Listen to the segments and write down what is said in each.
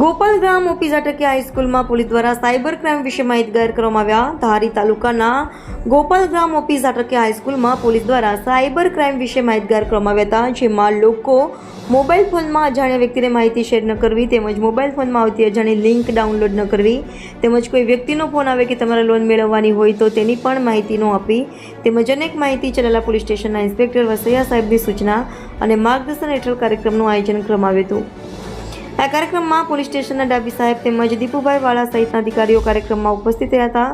ગોપાલ ગામ ઓપી ઝાટકિયા હાઈસ્કૂલમાં પોલીસ દ્વારા સાયબર ક્રાઇમ વિશે માહિતગાર કરવામાં આવ્યા. ધારી તાલુકાના ગોપાલ ગ્રામ ઓપી ઝાટકિયા હાઈસ્કૂલમાં પોલીસ દ્વારા સાયબર ક્રાઇમ વિશે માહિતગાર કરવામાં આવ્યા હતા, જેમાં લોકો મોબાઈલ ફોનમાં અજાણ્યા વ્યક્તિને માહિતી શેર ન કરવી તેમજ મોબાઈલ ફોનમાં આવતી અજાણી લિંક ડાઉનલોડ ન કરવી તેમજ કોઈ વ્યક્તિનો ફોન આવે કે તમારે લોન મેળવવાની હોય તો તેની પણ માહિતી ન આપવી તેમજ અનેક માહિતી ચલાલા પોલીસ સ્ટેશનના ઇન્સ્પેક્ટર વસૈયા સાહેબની સૂચના અને માર્ગદર્શન હેઠળ કાર્યક્રમનું આયોજન કરવામાં આવ્યું હતું. આ કાર્યક્રમમાં પોલીસ સ્ટેશનના ડાબી સાહેબ તેમજ દીપુભાઈ વાળા સહિતના અધિકારીઓ કાર્યક્રમમાં ઉપસ્થિત રહ્યા હતા.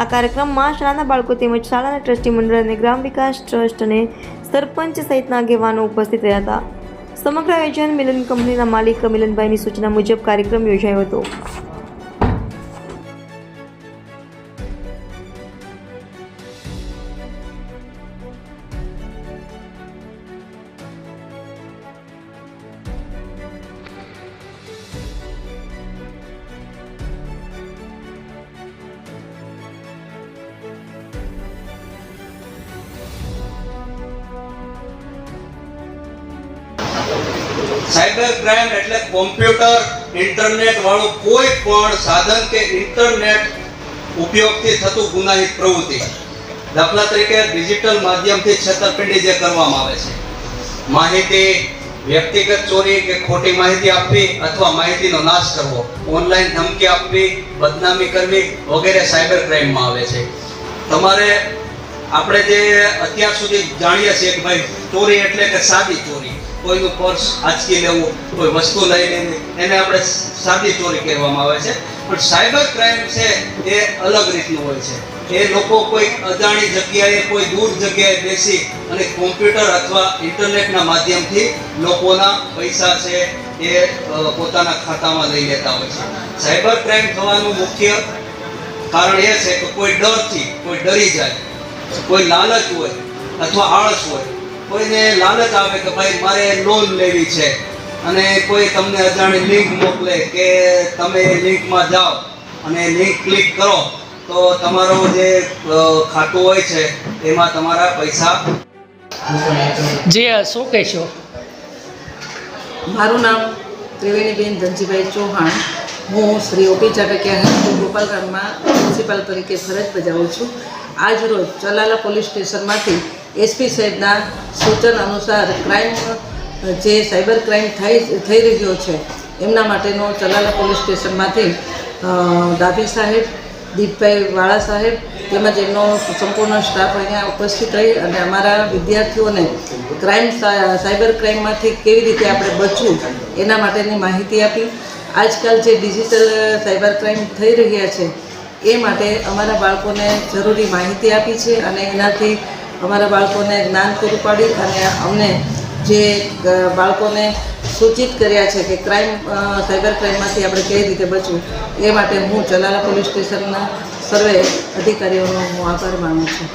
આ કાર્યક્રમમાં શાળાના બાળકો તેમજ શાળાના ટ્રસ્ટી મંડળ અને ગ્રામ વિકાસ ટ્રસ્ટ અને સરપંચ સહિતના આગેવાનો ઉપસ્થિત રહ્યા હતા. સમગ્ર આયોજન મિલન કંપનીના માલિક મિલનભાઈની સૂચના મુજબ કાર્યક્રમ યોજાયો હતો. સાયબર ક્રાઇમ એટલે કોમ્પ્યુટર ઇન્ટરનેટ વાળું કોઈ પણ સાધન કે ઇન્ટરનેટ ઉપયોગથી થતું ગુનાહિત પ્રવૃત્તિ. દાખલા તરીકે ડિજિટલ માધ્યમથી છેતરપિંડી જે કરવામાં આવે છે. માહિતી, વ્યક્તિગત ચોરી કે ખોટી માહિતી આપવી અથવા માહિતીનો નાશ કરવો, ઓનલાઈન ધમકી આપવી, બદનામી કરવી વગેરે સાયબર ક્રાઇમમાં આવે છે. તમારે આપણે જે અત્યાર સુધી જાણીએ છીએ કે ભાઈ ચોરી એટલે કે સાદી ચોરી. કોઈનું પર્સ આંચકી લેવું, કોઈ વસ્તુ લઈ લેવી એને આપણે સાદી ચોરી કહેવામાં આવે છે. પણ સાયબર ક્રાઇમ છે એ અલગ રીતનું હોય છે. એ લોકો કોઈ અજાણી જગ્યાએ, કોઈ દૂર જગ્યાએ બેસી અને કોમ્પ્યુટર અથવા ઇન્ટરનેટના માધ્યમથી લોકોના પૈસા છે એ પોતાના ખાતામાં લઈ લેતા હોય છે. સાયબર ક્રાઇમ થવાનું મુખ્ય કારણ એ છે કે કોઈ ડરથી, કોઈ ડરી જાય, કોઈ લાલચ હોય અથવા આળસ હોય કોઈને લાલચ આવે કે ભાઈ મારે લોન લેવી છે અને કોઈ તમને અજાણી લિંક મોકલે કે તમે લિંકમાં જાઓ અને લિંક ક્લિક કરો તો તમારો જે ખાતું હોય છે એમાં તમારા પૈસા જી હા, શું કહેશો? મારું નામ ત્રિવેણીબેન ધનજીભાઈ ચૌહાણ. હું Shri O P Chatakiya high school ગોપાલગ્રામમાં principal તરીકે ફરજ બજાવું છું. આજ રોજ ચલાલા પોલીસ સ્ટેશનમાંથી એસપી સાહેબના સૂચન અનુસાર ક્રાઇમ જે સાયબર ક્રાઇમ થઈ થઈ રહ્યો છે, એમના માટેનો ચલાલા પોલીસ સ્ટેશનમાંથી દાભી સાહેબ, દીપભાઈ વાળા સાહેબ તેમજ એમનો સંપૂર્ણ સ્ટાફ અહીંયા ઉપસ્થિત રહી અને અમારા વિદ્યાર્થીઓને ક્રાઇમ સાયબર ક્રાઇમમાંથી કેવી રીતે આપણે બચવું, એના માટેની માહિતી આપી. આજકાલ જે ડિજિટલ સાયબર ક્રાઇમ થઈ રહ્યા છે, એ માટે અમારા બાળકોને જરૂરી માહિતી આપી છે અને એનાથી અમારા બાળકોને જ્ઞાન પૂરું પાડી અને અમને જે બાળકોને સૂચિત કર્યા છે કે ક્રાઇમ સાયબર ક્રાઇમમાંથી આપણે કઈ રીતે બચવું, એ માટે હું ચલાલા પોલીસ સ્ટેશનના સર્વે અધિકારીઓનો હું આભાર માનું છું.